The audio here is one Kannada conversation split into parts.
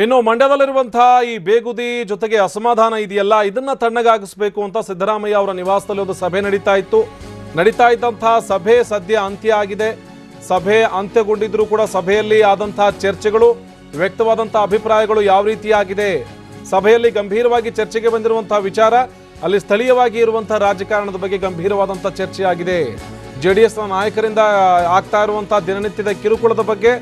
ಇನ್ನು ಮಂಡ್ಯದಲ್ಲಿರುವಂತಹ ಈ ಬೇಗುದಿ ಜೊತೆಗೆ ಅಸಮಾಧಾನ ಇದೆಯಲ್ಲ, ಇದನ್ನ ತಣ್ಣಗಾಗಿಸಬೇಕು ಅಂತ ಸಿದ್ದರಾಮಯ್ಯ ಅವರ ನಿವಾಸದಲ್ಲಿ ಒಂದು ಸಭೆ ನಡೀತಾ ಇತ್ತು. ನಡೀತಾ ಇದ್ದಂತಹ ಸಭೆ ಸದ್ಯ ಅಂತ್ಯ ಆಗಿದೆ. ಸಭೆ ಅಂತ್ಯಗೊಂಡಿದ್ರೂ ಕೂಡ ಸಭೆಯಲ್ಲಿ ಆದಂತಹ ಚರ್ಚೆಗಳು, ವ್ಯಕ್ತವಾದಂತಹ ಅಭಿಪ್ರಾಯಗಳು ಯಾವ ರೀತಿಯಾಗಿದೆ? ಸಭೆಯಲ್ಲಿ ಗಂಭೀರವಾಗಿ ಚರ್ಚೆಗೆ ಬಂದಿರುವಂತಹ ವಿಚಾರ, ಅಲ್ಲಿ ಸ್ಥಳೀಯವಾಗಿ ಇರುವಂತಹ ರಾಜಕಾರಣದ ಬಗ್ಗೆ ಗಂಭೀರವಾದಂತಹ ಚರ್ಚೆ ಆಗಿದೆ ಜೆಡಿಎಸ್ ನಾಯಕರಿಂದ ಆಗ್ತಾ ಇರುವಂತಹ ದಿನನಿತ್ಯದ ಕಿರುಕುಳದ ಬಗ್ಗೆ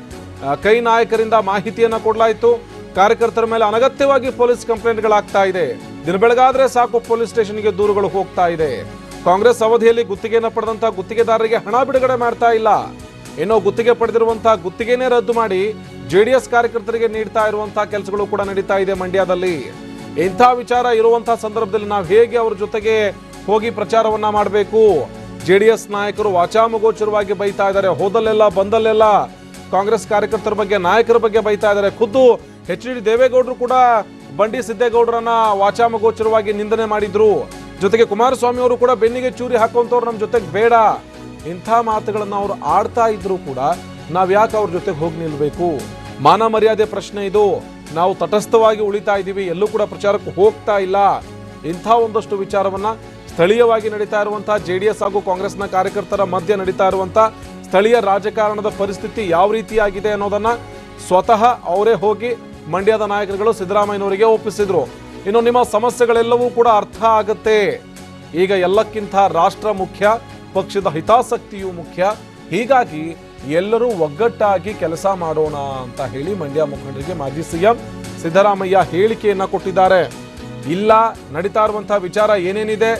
ಕೈ ನಾಯಕರಿಂದ ಮಾಹಿತಿಯನ್ನು ಕೊಡಲಾಯಿತು. ಕಾರ್ಯಕರ್ತರ ಮೇಲೆ ಅನಗತ್ಯವಾಗಿ ಪೊಲೀಸ್ ಕಂಪ್ಲೇಂಟ್ಗಳಾಗ್ತಾ ಇದೆ. ದಿನ ಬೆಳಗಾದ್ರೆ ಸಾಕು ಪೊಲೀಸ್ ಸ್ಟೇಷನ್ಗೆ ದೂರುಗಳು ಹೋಗ್ತಾ ಇದೆ. ಕಾಂಗ್ರೆಸ್ ಅವಧಿಯಲ್ಲಿ ಗುತ್ತಿಗೆಯನ್ನು ಪಡೆದಂತಹ ಗುತ್ತಿಗೆದಾರರಿಗೆ ಹಣ ಬಿಡುಗಡೆ ಮಾಡ್ತಾ ಇಲ್ಲ. ಏನೋ ಗುತ್ತಿಗೆ ಪಡೆದಿರುವಂತಹ ಗುತ್ತಿಗೆನೇ ರದ್ದು ಮಾಡಿ ಜೆಡಿಎಸ್ ಕಾರ್ಯಕರ್ತರಿಗೆ ನೀಡ್ತಾ ಇರುವಂತಹ ಕೆಲಸಗಳು ಕೂಡ ನಡೀತಾ ಇದೆ ಮಂಡ್ಯದಲ್ಲಿ. ಇಂಥ ವಿಚಾರ ಇರುವಂತಹ ಸಂದರ್ಭದಲ್ಲಿ ನಾವು ಹೇಗೆ ಅವ್ರ ಜೊತೆಗೆ ಹೋಗಿ ಪ್ರಚಾರವನ್ನ ಮಾಡಬೇಕು? ಜೆಡಿಎಸ್ ನಾಯಕರು ವಾಚಾಮಗೋಚರವಾಗಿ ಬೈತಾ ಇದ್ದಾರೆ. ಹೋದಲ್ಲೆಲ್ಲ ಬಂದಲ್ಲೆಲ್ಲ ಕಾಂಗ್ರೆಸ್ ಕಾರ್ಯಕರ್ತರ ಬಗ್ಗೆ, ನಾಯಕರ ಬಗ್ಗೆ ಬೈತಾ ಇದ್ದಾರೆ. ಖುದ್ದು ಎಚ್ ಡಿ ದೇವೇಗೌಡರು ಕೂಡ ಬಂಡಿ ಸಿದ್ದೇಗೌಡರನ್ನ ವಾಚಾಮಗೋಚರವಾಗಿ ನಿಂದನೆ ಮಾಡಿದ್ರು. ಜೊತೆಗೆ ಕುಮಾರಸ್ವಾಮಿ ಅವರು ಕೂಡ ಬೆನ್ನಿಗೆ ಚೂರಿ ಹಾಕುವಂತವ್ರು ನಮ್ಮ ಜೊತೆಗೆ ಬೇಡ. ಇಂಥ ಮಾತುಗಳನ್ನ ಅವರು ಆಡ್ತಾ ಇದ್ರು ಕೂಡ ನಾವು ಯಾಕೆ ಅವ್ರ ಜೊತೆಗೆ ಹೋಗಿ ನಿಲ್ಬೇಕು? ಮಾನ ಮರ್ಯಾದೆ ಪ್ರಶ್ನೆ ಇದು. ನಾವು ತಟಸ್ಥವಾಗಿ ಉಳಿತಾ ಇದ್ದೀವಿ ಎಲ್ಲೂ ಕೂಡ ಪ್ರಚಾರಕ್ಕೆ ಹೋಗ್ತಾ ಇಲ್ಲ. ಇಂಥ ಒಂದಷ್ಟು ವಿಚಾರವನ್ನ ಸ್ಥಳೀಯವಾಗಿ ನಡೀತಾ ಇರುವಂತಹ ಎಸ್ ಹಾಗೂ ಕಾಂಗ್ರೆಸ್ನ ಕಾರ್ಯಕರ್ತರ ಮಧ್ಯೆ ನಡೀತಾ ಇರುವಂತಹ ಸ್ಥಳೀಯ ರಾಜಕಾರಣದ ಪರಿಸ್ಥಿತಿ ಯಾವ ರೀತಿಯಾಗಿದೆ ಅನ್ನೋದನ್ನ ಸ್ವತಃ ಅವರೇ ಹೋಗಿ ಮಂಡ್ಯದ ನಾಯಕರುಗಳು ಸಿದ್ದರಾಮಯ್ಯನವರಿಗೆ ಒಪ್ಪಿಸಿದ್ರು. ಇನ್ನು ನಿಮ್ಮ ಸಮಸ್ಯೆಗಳೆಲ್ಲವೂ ಕೂಡ ಅರ್ಥ ಆಗುತ್ತೆ. ಈಗ ಎಲ್ಲಕ್ಕಿಂತ ರಾಷ್ಟ್ರ ಮುಖ್ಯ, ಪಕ್ಷದ ಹಿತಾಸಕ್ತಿಯು ಮುಖ್ಯ. ಹೀಗಾಗಿ ಎಲ್ಲರೂ ಒಗ್ಗಟ್ಟಾಗಿ ಕೆಲಸ ಮಾಡೋಣ ಅಂತ ಹೇಳಿ ಮಂಡ್ಯ ಮುಖಂಡರಿಗೆ ಮಾಜಿ ಸಿಎಂ ಸಿದ್ದರಾಮಯ್ಯ ಹೇಳಿಕೆಯನ್ನ ಕೊಟ್ಟಿದ್ದಾರೆ. ಇಲ್ಲ, ನಡೀತಾ ಇರುವಂತಹ ವಿಚಾರ ಏನೇನಿದೆ,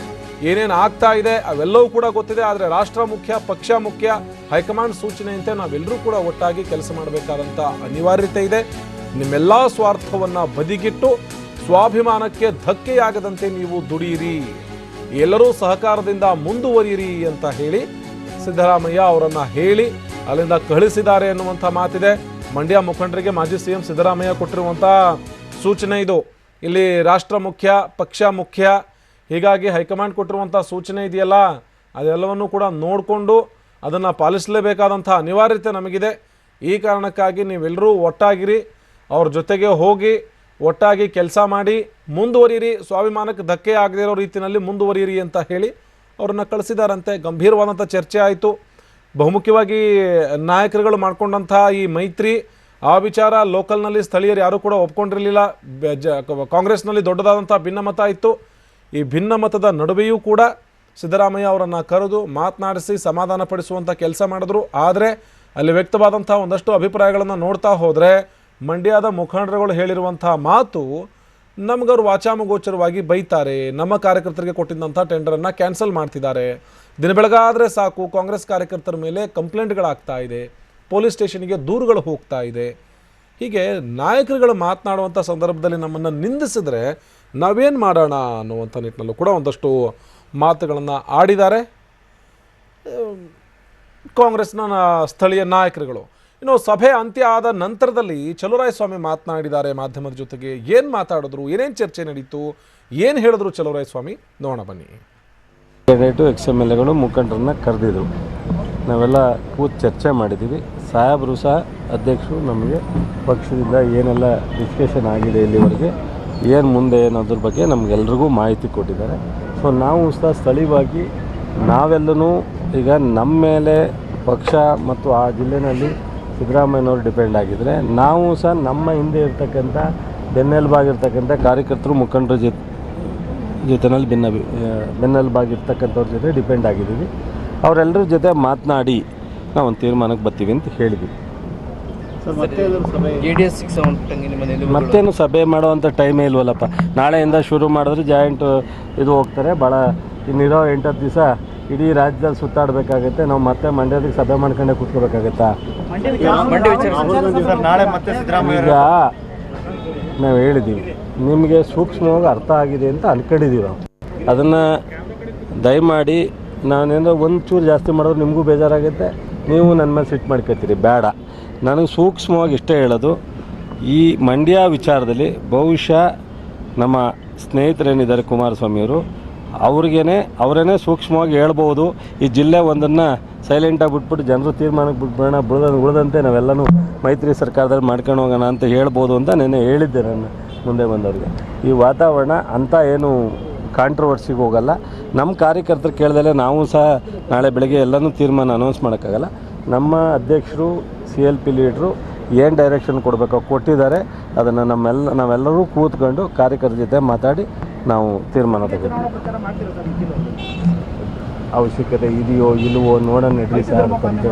ಏನೇನು ಆಗ್ತಾ ಇದೆ, ಅವೆಲ್ಲವೂ ಕೂಡ ಗೊತ್ತಿದೆ. ಆದರೆ ರಾಷ್ಟ್ರ ಮುಖ್ಯ, ಪಕ್ಷ ಮುಖ್ಯ, ಹೈಕಮಾಂಡ್ ಸೂಚನೆಯಂತೆ ನಾವೆಲ್ಲರೂ ಕೂಡ ಒಟ್ಟಾಗಿ ಕೆಲಸ ಮಾಡಬೇಕಾದಂತ ಅನಿವಾರ್ಯತೆ ಇದೆ. ನಿಮ್ಮೆಲ್ಲಾ ಸ್ವಾರ್ಥವನ್ನ ಬದಿಗಿಟ್ಟು ಸ್ವಾಭಿಮಾನಕ್ಕೆ ಧಕ್ಕೆಯಾಗದಂತೆ ನೀವು ದುಡಿಯಿರಿ. ಎಲ್ಲರೂ ಸಹಕಾರದಿಂದ ಮುಂದುವರಿಯಿರಿ ಅಂತ ಹೇಳಿ ಸಿದ್ದರಾಮಯ್ಯ ಅವರನ್ನ ಹೇಳಿ ಅಲ್ಲಿಂದ ಕಳಿಸಿದ್ದಾರೆ ಎನ್ನುವಂಥ ಮಾತಿದೆ. ಮಂಡ್ಯ ಮುಖಂಡರಿಗೆ ಮಾಜಿ ಸಿಎಂ ಸಿದ್ದರಾಮಯ್ಯ ಕೊಟ್ಟಿರುವಂಥ ಸೂಚನೆ ಇದು. ಇಲ್ಲಿ ರಾಷ್ಟ್ರ ಮುಖ್ಯ, ಪಕ್ಷ ಮುಖ್ಯ, ಹೀಗಾಗಿ ಹೈಕಮಾಂಡ್ ಕೊಟ್ಟಿರುವಂಥ ಸೂಚನೆ ಇದೆಯಲ್ಲ, ಅದೆಲ್ಲವನ್ನು ಕೂಡ ನೋಡಿಕೊಂಡು ಅದನ್ನು ಪಾಲಿಸಲೇಬೇಕಾದಂಥ ಅನಿವಾರ್ಯತೆ ನಮಗಿದೆ. ಈ ಕಾರಣಕ್ಕಾಗಿ ನೀವೆಲ್ಲರೂ ಒಟ್ಟಾಗಿರಿ. ಅವ್ರ ಜೊತೆಗೆ ಹೋಗಿ ಒಟ್ಟಾಗಿ ಕೆಲಸ ಮಾಡಿ ಮುಂದುವರಿಯಿರಿ ಸ್ವಾಭಿಮಾನಕ್ಕೆ ಧಕ್ಕೆ ಆಗದಿರೋ ರೀತಿಯಲ್ಲಿ ಮುಂದುವರಿಯಿರಿ ಅಂತ ಹೇಳಿ ಅವ್ರನ್ನ ಕಳಿಸಿದಾರಂತೆ. ಗಂಭೀರವಾದಂಥ ಚರ್ಚೆ ಆಯಿತು. ಬಹುಮುಖ್ಯವಾಗಿ ನಾಯಕರುಗಳು ಮಾಡ್ಕೊಂಡಂಥ ಈ ಮೈತ್ರಿ, ಆ ವಿಚಾರ ಲೋಕಲ್ನಲ್ಲಿ ಸ್ಥಳೀಯರು ಯಾರೂ ಕೂಡ ಒಪ್ಕೊಂಡಿರಲಿಲ್ಲ. ಕಾಂಗ್ರೆಸ್ನಲ್ಲಿ ದೊಡ್ಡದಾದಂಥ ಭಿನ್ನಮತ ಇತ್ತು. ಈ ಭಿನ್ನಮತದ ನಡುವೆಯೂ ಕೂಡ ಸಿದ್ದರಾಮಯ್ಯ ಅವರನ್ನು ಕರೆದು ಮಾತನಾಡಿಸಿ ಸಮಾಧಾನ ಪಡಿಸುವಂಥ ಕೆಲಸ ಮಾಡಿದ್ರು. ಆದರೆ ಅಲ್ಲಿ ವ್ಯಕ್ತವಾದಂಥ ಒಂದಷ್ಟು ಅಭಿಪ್ರಾಯಗಳನ್ನು ನೋಡ್ತಾ ಹೋದರೆ ಮಂಡ್ಯದ ಮುಖಂಡರುಗಳು ಹೇಳಿರುವಂಥ ಮಾತು ನಮಗವ್ರು ವಾಚಾಮಗೋಚರವಾಗಿ ಬೈತಾರೆ. ನಮ್ಮ ಕಾರ್ಯಕರ್ತರಿಗೆ ಕೊಟ್ಟಿದ್ದಂಥ ಟೆಂಡರನ್ನು ಕ್ಯಾನ್ಸಲ್ ಮಾಡ್ತಿದ್ದಾರೆ. ದಿನ ಬೆಳಗಾದರೆ ಸಾಕು, ಕಾಂಗ್ರೆಸ್ ಕಾರ್ಯಕರ್ತರ ಮೇಲೆ ಕಂಪ್ಲೇಂಟ್ಗಳಾಗ್ತಾ ಇದೆ. ಪೊಲೀಸ್ ಸ್ಟೇಷನ್ಗೆ ದೂರುಗಳು ಹೋಗ್ತಾ ಇದೆ. ಹೀಗೆ ನಾಯಕರುಗಳು ಮಾತನಾಡುವಂಥ ಸಂದರ್ಭದಲ್ಲಿ ನಮ್ಮನ್ನು ನಿಂದಿಸಿದ್ರೆ ನಾವೇನು ಮಾಡೋಣ ಅನ್ನುವಂಥ ನಿಟ್ಟಿನಲ್ಲೂ ಕೂಡ ಒಂದಷ್ಟು ಮಾತುಗಳನ್ನು ಆಡಿದ್ದಾರೆ. ಕಾಂಗ್ರೆಸ್ನ ಸ್ಥಳೀಯ ನಾಯಕರುಗಳು. ಇನ್ನು ಸಭೆ ಅಂತ್ಯ ಆದ ನಂತರದಲ್ಲಿ ಚಲುವರಾಯಸ್ವಾಮಿ ಮಾತನಾಡಿದ್ದಾರೆ ಮಾಧ್ಯಮದ ಜೊತೆಗೆ. ಏನು ಮಾತಾಡಿದ್ರು, ಏನೇನು ಚರ್ಚೆ ನಡೀತು, ಏನು ಹೇಳಿದ್ರು ಚಲುವರಾಯಸ್ವಾಮಿ ನೋಡೋಣ ಬನ್ನಿ. ಕ್ಯಾಂಡಿಡೇಟು ಎಕ್ಸ್ ಎಂ ಎಲ್ ಎಗಳು ಮುಖಂಡರನ್ನ ಕರೆದಿದ್ರು. ನಾವೆಲ್ಲ ಕೂತು ಚರ್ಚೆ ಮಾಡಿದ್ದೀವಿ. ಸಾಹೇಬರು ಸಹ, ಅಧ್ಯಕ್ಷರು ನಮಗೆ ಪಕ್ಷದಿಂದ ಏನೆಲ್ಲ ಡಿಸ್ಕಷನ್ ಆಗಿದೆ ಇಲ್ಲಿವರೆಗೆ, ಏನು ಮುಂದೆ ಅನ್ನೋದ್ರ ಬಗ್ಗೆ ನಮಗೆಲ್ರಿಗೂ ಮಾಹಿತಿ ಕೊಟ್ಟಿದ್ದಾರೆ. ಸೊ ನಾವು ಸಹ ಸ್ಥಳೀಯವಾಗಿ ನಾವೆಲ್ಲನೂ ಈಗ ನಮ್ಮ ಮೇಲೆ ಪಕ್ಷ ಮತ್ತು ಆ ಜಿಲ್ಲೆನಲ್ಲಿ ಸಿದ್ದರಾಮಯ್ಯನವರು ಡಿಪೆಂಡ್ ಆಗಿದ್ದರೆ ನಾವು ಸಹ ನಮ್ಮ ಹಿಂದೆ ಇರ್ತಕ್ಕಂಥ ಬೆನ್ನೆಲುಬಾಗಿರ್ತಕ್ಕಂಥ ಕಾರ್ಯಕರ್ತರು ಮುಖಂಡರ ಜೊತೆ ಜೊತೆನಲ್ಲಿ ಭಿನ್ನ ಬೆನ್ನೆಲುಬಾಗಿರ್ತಕ್ಕಂಥವ್ರ ಜೊತೆ ಡಿಪೆಂಡ್ ಆಗಿದ್ದೀವಿ. ಅವರೆಲ್ಲರ ಜೊತೆ ಮಾತನಾಡಿ ನಾವು ಒಂದು ತೀರ್ಮಾನಕ್ಕೆ ಬರ್ತೀವಿ ಅಂತ ಹೇಳಿದ್ವಿ. ಮತ್ತೇನು ಸಭೆ ಮಾಡುವಂಥ ಟೈಮೇ ಇಲ್ವಲ್ಲಪ್ಪ. ನಾಳೆಯಿಂದ ಶುರು ಮಾಡಿದ್ರೆ ಜಾಯಿಂಟ್ ಇದು ಹೋಗ್ತಾರೆ. ಭಾಳ ಇನ್ನಿರೋ ಎಂಟತ್ತು ದಿವಸ ಇಡೀ ರಾಜ್ಯದಲ್ಲಿ ಸುತ್ತಾಡಬೇಕಾಗುತ್ತೆ. ನಾವು ಮತ್ತೆ ಮಂಡ್ಯದಕ್ಕೆ ಸಭೆ ಮಾಡ್ಕೊಂಡೆ ಕೂತ್ಕೋಬೇಕಾಗತ್ತಾ? ಮಂಡ್ಯ ವಿಚಾರ ನಾಳೆ ಮತ್ತೆ ಸಿದ್ದರಾಮಯ್ಯ ಈಗ ನಾವು ಹೇಳಿದ್ದೀವಿ ನಿಮಗೆ ಸೂಕ್ಷ್ಮವಾಗಿ ಅರ್ಥ ಆಗಿದೆ ಅಂತ ಅನ್ಕೊಂಡಿದ್ದೀವಿ ನಾವು. ಅದನ್ನು ದಯಮಾಡಿ ನಾನೇನೋ ಒಂದು ಚೂರು ಜಾಸ್ತಿ ಮಾಡಿದ್ರೆ ನಿಮಗೂ ಬೇಜಾರಾಗುತ್ತೆ. ನೀವು ನನ್ನ ಮೇಲೆ ಸಿಟ್ಟು ಮಾಡ್ಕೊತೀರಿ. ಬೇಡ. ನನಗೆ ಸೂಕ್ಷ್ಮವಾಗಿ ಇಷ್ಟೇ ಹೇಳೋದು ಈ ಮಂಡ್ಯ ವಿಚಾರದಲ್ಲಿ ಬಹುಶಃ ನಮ್ಮ ಸ್ನೇಹಿತರೇನಿದ್ದಾರೆ ಕುಮಾರಸ್ವಾಮಿಯವರು ಅವ್ರಿಗೇನೆ, ಅವರೇನೆ ಸೂಕ್ಷ್ಮವಾಗಿ ಹೇಳ್ಬೋದು. ಈ ಜಿಲ್ಲೆ ಒಂದನ್ನು ಸೈಲೆಂಟಾಗಿ ಬಿಟ್ಬಿಟ್ಟು ಜನರು ತೀರ್ಮಾನಕ್ಕೆ ಬಿಟ್ಬಿಡೋಣ ಬಿಡದ ಉಳಿದಂತೆ ನಾವೆಲ್ಲನೂ ಮೈತ್ರಿ ಸರ್ಕಾರದಲ್ಲಿ ಮಾಡ್ಕೊಂಡು ಹೋಗೋಣ ಅಂತ ಹೇಳ್ಬೋದು ಅಂತ ನೆನ್ನೆ ಹೇಳಿದ್ದೆ ನಾನು ಮುಂದೆ ಬಂದವ್ರಿಗೆ. ಈ ವಾತಾವರಣ ಅಂಥ ಏನು ಕಾಂಟ್ರವರ್ಸಿಗೆ ಹೋಗಲ್ಲ. ನಮ್ಮ ಕಾರ್ಯಕರ್ತರು ಕೇಳ್ದಲೆ ನಾವು ಸಹ ನಾಳೆ ಬೆಳಗ್ಗೆ ಎಲ್ಲನೂ ತೀರ್ಮಾನ ಅನೌನ್ಸ್ ಮಾಡೋಕ್ಕಾಗಲ್ಲ. ನಮ್ಮ ಅಧ್ಯಕ್ಷರು ಸಿ ಎಲ್ ಪಿ ಲೀಡ್ರು ಏನು ಡೈರೆಕ್ಷನ್ ಕೊಡಬೇಕೋ ಕೊಟ್ಟಿದ್ದಾರೆ. ಅದನ್ನು ನಮ್ಮೆಲ್ಲ ನಾವೆಲ್ಲರೂ ಕೂತ್ಕೊಂಡು ಕಾರ್ಯಕರ್ತರ ಜೊತೆ ಮಾತಾಡಿ ನಾವು ತೀರ್ಮಾನ ತಗೋತೀವಿ. ಅವಶ್ಯಕತೆ ಇದೆಯೋ ಇಲ್ಲವೋ ನೋಡೋಣ ನಡೀಲಿ ಸರ್ ಅಂತ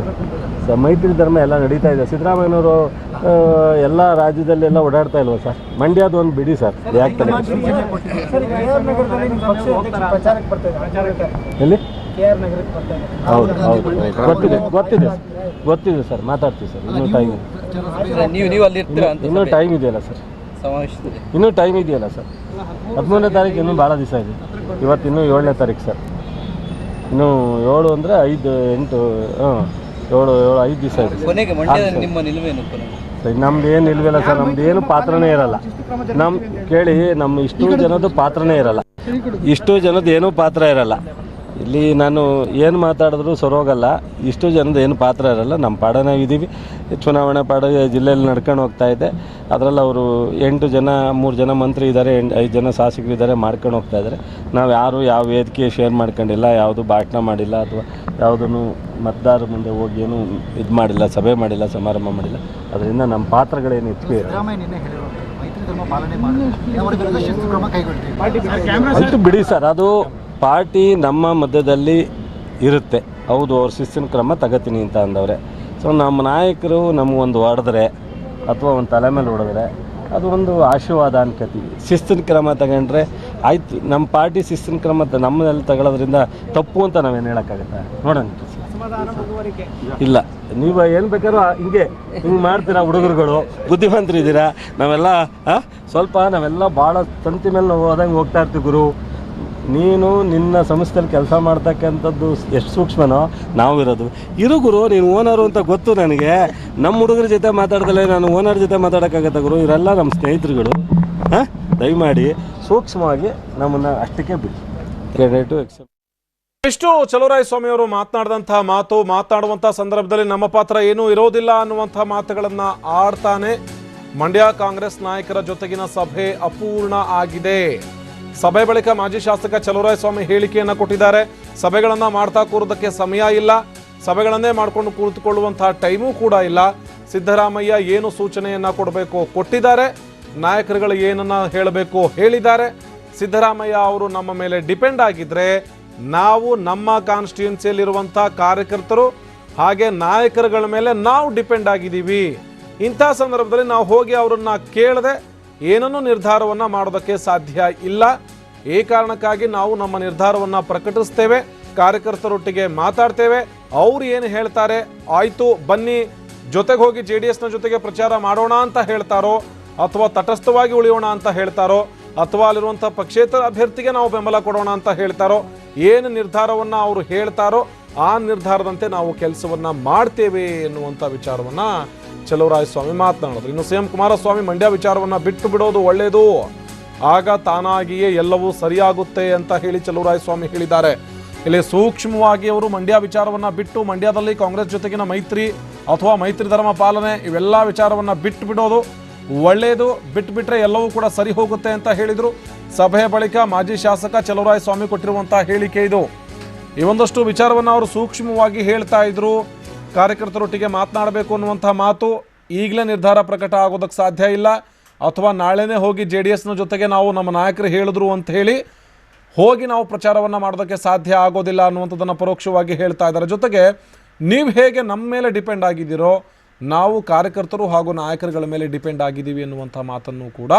ಸರ್ ಮೈತ್ರಿ ಧರ್ಮ ಎಲ್ಲ ನಡೀತಾ ಇದೆ. ಸಿದ್ದರಾಮಯ್ಯನವರು ಎಲ್ಲ ರಾಜ್ಯದಲ್ಲೆಲ್ಲ ಓಡಾಡ್ತಾ ಇಲ್ವ ಸರ್? ಮಂಡ್ಯದ ಒಂದು ಬಿಡಿ ಸರ್ ಯಾಕೆ ಎಲ್ಲಿ? ಹೌದು ಹೌದು. ಗೊತ್ತಿದೆ ಗೊತ್ತಿದೆ ಸರ್. ಗೊತ್ತಿದೆ ಸರ್ ಮಾತಾಡ್ತೀವಿ ಸರ್. ಇನ್ನೂ ಟೈಮ್ ನೀವು ನೀವು ಅಲ್ಲಿ ಇರ್ತೀರಾ ಅಂತ ಇನ್ನೂ ಟೈಮ್ ಇದೆಯಲ್ಲ ಸರ್. ಸಮಾವೇಶದಲ್ಲಿ? ಇನ್ನೂ ಟೈಮ್ ಇದೆಯಲ್ಲ ಸರ್. ಹದಿಮೂರನೇ ತಾರೀಕು ಇನ್ನೂ ಭಾಳ ದಿವಸ ಇದೆ. ಇವತ್ತು ಇನ್ನೂ ಏಳನೇ ತಾರೀಕು ಸರ್. ಇನ್ನೂ ಏಳು ಅಂದರೆ ಐದು ಎಂಟು ಹಾಂ ಏಳು ಏಳು ಐದು ದಿವಸ ಇದೆ ಸರ್. ಕೊನೆಗೆ ಮಂಡ್ಯದ ನಿಮ್ಮ ನಿಲುವೇನು ಕೊನೆಗೆ? ಸರಿ, ನಮ್ದು ಏನು ನಿಲ್ವಿಲ್ಲ ಸರ್ ನಮ್ದು ಏನು ಪಾತ್ರನೇ ಇರಲ್ಲ. ನಮ್ಮ ಕೇಳಿ ನಮ್ಮ ಇಷ್ಟು ಜನದ್ದು ಪಾತ್ರನೇ ಇರಲ್ಲ. ಇಷ್ಟು ಜನದ್ದು ಏನೂ ಪಾತ್ರ ಇರಲ್ಲ. ಇಲ್ಲಿ ನಾನು ಏನು ಮಾತಾಡಿದ್ರು ಸರೋಗಲ್ಲ. ಇಷ್ಟು ಜನದ ಏನು ಪಾತ್ರ ಇರಲ್ಲ. ನಮ್ಮ ಪಾಡನೇ ನಾವು ಇದ್ದೀವಿ ಚುನಾವಣೆ ಪಾಡ ಜಿಲ್ಲೆಯಲ್ಲಿ ನಡ್ಕೊಂಡು ಹೋಗ್ತಾ ಇದೆ. ಅದರಲ್ಲಿ ಅವರು ಎಂಟು ಜನ ಮೂರು ಜನ ಮಂತ್ರಿ ಇದ್ದಾರೆ ಎಂಟು ಐದು ಜನ ಶಾಸಕರು ಇದ್ದಾರೆ ಮಾಡ್ಕೊಂಡು ಹೋಗ್ತಾ ಇದ್ದಾರೆ ನಾವು ಯಾರು ಯಾವ ವೇದಿಕೆ ಶೇರ್ ಮಾಡ್ಕೊಂಡಿಲ್ಲ ಯಾವುದು ಭಾಷಣ ಮಾಡಿಲ್ಲ ಅಥವಾ ಯಾವುದನ್ನು ಮತದಾರರ ಮುಂದೆ ಹೋಗಿ ಏನು ಇದು ಮಾಡಿಲ್ಲ ಸಭೆ ಮಾಡಿಲ್ಲ ಸಮಾರಂಭ ಮಾಡಿಲ್ಲ. ಅದರಿಂದ ನಮ್ಮ ಪಾತ್ರಗಳೇನು ಇತ್ತು ಅಂತೂ ಬಿಡಿ ಸರ್. ಅದು ಪಾರ್ಟಿ ನಮ್ಮ ಮಧ್ಯದಲ್ಲಿ ಇರುತ್ತೆ. ಹೌದು, ಅವ್ರ ಶಿಸ್ತಿನ ಕ್ರಮ ತಗೋತೀನಿ ಅಂತ ಅಂದವ್ರೆ. ಸೊ ನಮ್ಮ ನಾಯಕರು ನಮಗೊಂದು ಹೊಡೆದ್ರೆ ಅಥವಾ ಒಂದು ತಲೆ ಮೇಲೆ ಹೊಡೆದ್ರೆ ಅದು ಒಂದು ಆಶೀರ್ವಾದ ಅನ್ಕೋತೀವಿ ಶಿಸ್ತಿನ ಕ್ರಮ ತಗೊಂಡ್ರೆ ಆಯ್ತು, ನಮ್ಮ ಪಾರ್ಟಿ ಶಿಸ್ತಿನ ಕ್ರಮ ನಮ್ಮಲ್ಲಿ ತಗೊಳ್ಳೋದ್ರಿಂದ ತಪ್ಪು ಅಂತ ನಾವೇನು ಹೇಳೋಕ್ಕಾಗುತ್ತೆ? ನೋಡೋಣ. ಇಲ್ಲ, ನೀವು ಏನು ಬೇಕಾದ್ರೂ ಹಿಂಗೆ ಹಿಂಗೆ ಮಾಡ್ತೀರಾ ಹುಡುಗರುಗಳು? ಬುದ್ಧಿವಂತರಿದ್ದೀರಾ? ನಾವೆಲ್ಲ ಸ್ವಲ್ಪ ನಾವೆಲ್ಲ ಭಾಳ ತಂತಿ ಮೇಲೆ ಹೋದಂಗೆ ಹೋಗ್ತಾ ಇರ್ತೀವಿ ಗುರು. ನೀನು ನಿನ್ನ ಸಂಸ್ಥೆಯಲ್ಲಿ ಕೆಲಸ ಮಾಡ್ತಕ್ಕಂಥದ್ದು ಎಷ್ಟು ಸೂಕ್ಷ್ಮನೋ ನಾವು ಇರೋದು ಇರು ಗುರು, ನೀನು ಓನರು ಅಂತ ಗೊತ್ತು ನನಗೆ. ನಮ್ಮ ಹುಡುಗರ ಜೊತೆ ಮಾತಾಡ್ದಲೆ ನಾನು ಓನರ್ ಜೊತೆ ಮಾತಾಡೋಕ್ಕಾಗತ್ತೆ ಗುರು. ಇವರೆಲ್ಲ ನಮ್ಮ ಸ್ನೇಹಿತರುಗಳು. ಹಾಂ? ದಯಮಾಡಿ ಸೂಕ್ಷ್ಮವಾಗಿ ನಮ್ಮನ್ನು ಅಷ್ಟಕ್ಕೆ ಬಿಡಿ. ಕ್ರೆಡಿಟು ಎಕ್ಸೆಪ್ಟ್ ಇಷ್ಟು ಚಲುವರಾಯ ಸ್ವಾಮಿ ಅವರು ಮಾತನಾಡಿದಂತಹ ಮಾತು ಮಾತನಾಡುವಂತಹ ಸಂದರ್ಭದಲ್ಲಿ ನಮ್ಮ ಪಾತ್ರ ಏನೂ ಇರೋದಿಲ್ಲ ಅನ್ನುವಂತಹ ಮಾತುಗಳನ್ನ ಆಡ್ತಾನೆ ಮಂಡ್ಯ ಕಾಂಗ್ರೆಸ್ ನಾಯಕರ ಜೊತೆಗಿನ ಸಭೆ ಅಪೂರ್ಣ ಆಗಿದೆ. ಸಭೆ ಬಳಿಕ ಮಾಜಿ ಶಾಸಕ ಚಲುವರಾಯ ಸ್ವಾಮಿ ಹೇಳಿಕೆಯನ್ನ ಕೊಟ್ಟಿದ್ದಾರೆ. ಸಭೆಗಳನ್ನು ಮಾಡ್ತಾ ಕೂರೋದಕ್ಕೆ ಸಮಯ ಇಲ್ಲ. ಸಭೆಗಳನ್ನೇ ಮಾಡಿಕೊಂಡು ಕೂತ್ಕೊಳ್ಳುವಂತಹ ಟೈಮೂ ಕೂಡ ಇಲ್ಲ. ಸಿದ್ದರಾಮಯ್ಯ ಏನು ಸೂಚನೆಯನ್ನ ಕೊಡಬೇಕು ಕೊಟ್ಟಿದ್ದಾರೆ. ನಾಯಕರುಗಳು ಏನನ್ನ ಹೇಳಬೇಕು ಹೇಳಿದ್ದಾರೆ. ಸಿದ್ದರಾಮಯ್ಯ ಅವರು ನಮ್ಮ ಮೇಲೆ ಡಿಪೆಂಡ್ ಆಗಿದ್ರೆ ನಾವು ನಮ್ಮ ಕಾನ್ಸ್ಟಿಟ್ಯೂನ್ಸಿಯಲ್ಲಿರುವಂಥ ಕಾರ್ಯಕರ್ತರು ಹಾಗೆ ನಾಯಕರುಗಳ ಮೇಲೆ ನಾವು ಡಿಪೆಂಡ್ ಆಗಿದ್ದೀವಿ. ಇಂಥ ಸಂದರ್ಭದಲ್ಲಿ ನಾವು ಹೋಗಿ ಅವರನ್ನ ಕೇಳದೆ ಏನನ್ನೂ ನಿರ್ಧಾರವನ್ನ ಮಾಡೋದಕ್ಕೆ ಸಾಧ್ಯ ಇಲ್ಲ. ಈ ಕಾರಣಕ್ಕಾಗಿ ನಾವು ನಮ್ಮ ನಿರ್ಧಾರವನ್ನ ಪ್ರಕಟಿಸ್ತೇವೆ, ಕಾರ್ಯಕರ್ತರೊಟ್ಟಿಗೆ ಮಾತಾಡ್ತೇವೆ. ಅವ್ರು ಏನು ಹೇಳ್ತಾರೆ, ಆಯಿತು, ಬನ್ನಿ, ಜೊತೆಗೆ ಹೋಗಿ ಜೆ ಡಿ ಎಸ್ನ ಜೊತೆಗೆ ಪ್ರಚಾರ ಮಾಡೋಣ ಅಂತ ಹೇಳ್ತಾರೋ, ಅಥವಾ ತಟಸ್ಥವಾಗಿ ಉಳಿಯೋಣ ಅಂತ ಹೇಳ್ತಾರೋ, ಅಥವಾ ಅಲ್ಲಿರುವಂಥ ಪಕ್ಷೇತರ ಅಭ್ಯರ್ಥಿಗೆ ನಾವು ಬೆಂಬಲ ಕೊಡೋಣ ಅಂತ ಹೇಳ್ತಾರೋ, ಏನು ನಿರ್ಧಾರವನ್ನ ಅವರು ಹೇಳ್ತಾರೋ, ಆ ನಿರ್ಧಾರದಂತೆ ನಾವು ಕೆಲಸವನ್ನ ಮಾಡ್ತೇವೆ ಎನ್ನುವಂಥ ವಿಚಾರವನ್ನ ಸ್ವಾಮಿ ಮಾತನಾಡಿದ್ರು ಇನ್ನು ಸಿ ಎಂ ಕುಮಾರಸ್ವಾಮಿ ಮಂಡ್ಯ ವಿಚಾರವನ್ನ ಬಿಟ್ಟು ಬಿಡೋದು ಒಳ್ಳೆಯದು ಆಗ ತಾನಾಗಿಯೇ ಎಲ್ಲವೂ ಸರಿಯಾಗುತ್ತೆ ಅಂತ ಹೇಳಿ ಸ್ವಾಮಿ ಹೇಳಿದ್ದಾರೆ. ಇಲ್ಲಿ ಸೂಕ್ಷ್ಮವಾಗಿ ಅವರು ಮಂಡ್ಯ ವಿಚಾರವನ್ನ ಬಿಟ್ಟು, ಮಂಡ್ಯದಲ್ಲಿ ಕಾಂಗ್ರೆಸ್ ಜೊತೆಗಿನ ಮೈತ್ರಿ ಅಥವಾ ಮೈತ್ರಿ ಧರ್ಮ ಪಾಲನೆ, ಇವೆಲ್ಲ ವಿಚಾರವನ್ನ ಬಿಟ್ಟು ಬಿಡೋದು ಒಳ್ಳೆಯದು ಬಿಟ್ಟು ಬಿಟ್ರೆ ಎಲ್ಲವೂ ಕೂಡ ಸರಿ ಹೋಗುತ್ತೆ ಅಂತ ಹೇಳಿದರು. ಸಭೆಯ ಬಳಿಕ ಮಾಜಿ ಶಾಸಕ ಸ್ವಾಮಿ ಕೊಟ್ಟಿರುವಂತಹ ಹೇಳಿಕೆ ಇದು. ಈ ಒಂದಷ್ಟು ವಿಚಾರವನ್ನು ಅವರು ಸೂಕ್ಷ್ಮವಾಗಿ ಹೇಳ್ತಾ ಇದ್ರು. ಕಾರ್ಯಕರ್ತರೊಟ್ಟಿಗೆ ಮಾತನಾಡಬೇಕು ಅನ್ನುವಂಥ ಮಾತು ಈಗಲೇ ನಿರ್ಧಾರ ಪ್ರಕಟ ಆಗೋದಕ್ಕೆ ಸಾಧ್ಯ ಇಲ್ಲ. ಅಥವಾ ನಾಳೆನೇ ಹೋಗಿ ಜೆ ಡಿ ಎಸ್ನ ಜೊತೆಗೆ ನಾವು ನಮ್ಮ ನಾಯಕರು ಹೇಳಿದ್ರು ಅಂತ ಹೇಳಿ ಹೋಗಿ ನಾವು ಪ್ರಚಾರವನ್ನು ಮಾಡೋದಕ್ಕೆ ಸಾಧ್ಯ ಆಗೋದಿಲ್ಲ ಅನ್ನುವಂಥದ್ದನ್ನು ಪರೋಕ್ಷವಾಗಿ ಹೇಳ್ತಾ ಇದ್ದಾರೆ. ಜೊತೆಗೆ ನೀವು ಹೇಗೆ ನಮ್ಮ ಮೇಲೆ ಡಿಪೆಂಡ್ ಆಗಿದ್ದೀರೋ ನಾವು ಕಾರ್ಯಕರ್ತರು ಹಾಗೂ ನಾಯಕರುಗಳ ಮೇಲೆ ಡಿಪೆಂಡ್ ಆಗಿದ್ದೀವಿ ಎನ್ನುವಂಥ ಮಾತನ್ನು ಕೂಡ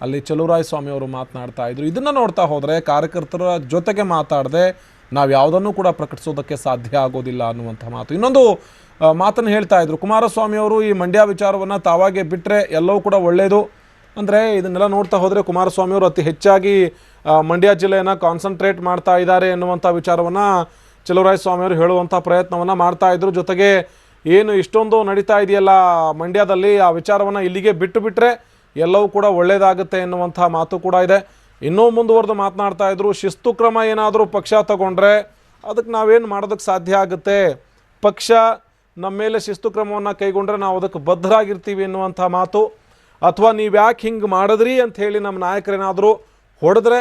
ಅಲ್ಲಿ ಚಲುವರಾಯ ಸ್ವಾಮಿ ಅವರು ಮಾತನಾಡ್ತಾ ಇದ್ರು. ಇದನ್ನು ನೋಡ್ತಾ ಹೋದರೆ ಕಾರ್ಯಕರ್ತರ ಜೊತೆಗೆ ಮಾತಾಡದೆ ನಾವು ಯಾವುದನ್ನು ಕೂಡ ಪ್ರಕಟಿಸೋದಕ್ಕೆ ಸಾಧ್ಯ ಆಗೋದಿಲ್ಲ ಅನ್ನುವಂಥ ಮಾತು. ಇನ್ನೊಂದು ಮಾತನ್ನು ಹೇಳ್ತಾ ಇದ್ರು. ಕುಮಾರಸ್ವಾಮಿ ಅವರು ಈ ಮಂಡ್ಯ ವಿಚಾರವನ್ನು ತಾವಾಗೆ ಬಿಟ್ಟರೆ ಎಲ್ಲವೂ ಕೂಡ ಒಳ್ಳೆಯದು ಅಂದರೆ ಇದನ್ನೆಲ್ಲ ನೋಡ್ತಾ ಹೋದರೆ ಕುಮಾರಸ್ವಾಮಿ ಅವರು ಅತಿ ಹೆಚ್ಚಾಗಿ ಮಂಡ್ಯ ಜಿಲ್ಲೆಯನ್ನು ಕಾನ್ಸಂಟ್ರೇಟ್ ಮಾಡ್ತಾ ಇದ್ದಾರೆ ಎನ್ನುವಂಥ ವಿಚಾರವನ್ನು ಚಲುವರಾಯ ಸ್ವಾಮಿಯವರು ಹೇಳುವಂಥ ಪ್ರಯತ್ನವನ್ನು ಮಾಡ್ತಾ ಇದ್ರು. ಜೊತೆಗೆ ಏನು ಇಷ್ಟೊಂದು ನಡೀತಾ ಇದೆಯಲ್ಲ ಮಂಡ್ಯದಲ್ಲಿ, ಆ ವಿಚಾರವನ್ನು ಇಲ್ಲಿಗೆ ಬಿಟ್ಟು ಬಿಟ್ಟರೆ ಎಲ್ಲವೂ ಕೂಡ ಒಳ್ಳೆಯದಾಗುತ್ತೆ ಎನ್ನುವಂಥ ಮಾತು ಕೂಡ ಇದೆ. ಇನ್ನೂ ಮುಂದುವರೆದು ಮಾತನಾಡ್ತಾ ಇದ್ರು, ಶಿಸ್ತು ಕ್ರಮ ಏನಾದರೂ ಪಕ್ಷ ತಗೊಂಡ್ರೆ ಅದಕ್ಕೆ ನಾವೇನು ಮಾಡೋದಕ್ಕೆ ಸಾಧ್ಯ ಆಗುತ್ತೆ? ಪಕ್ಷ ನಮ್ಮ ಮೇಲೆ ಶಿಸ್ತು ಕ್ರಮವನ್ನು ಕೈಗೊಂಡ್ರೆ ನಾವು ಅದಕ್ಕೆ ಬದ್ಧರಾಗಿರ್ತೀವಿ ಎನ್ನುವಂಥ ಮಾತು. ಅಥವಾ ನೀವು ಯಾಕೆ ಹಿಂಗೆ ಮಾಡಿದ್ರಿ ಅಂತ ಹೇಳಿ ನಮ್ಮ ನಾಯಕರೇನಾದರೂ ಹೊಡೆದ್ರೆ,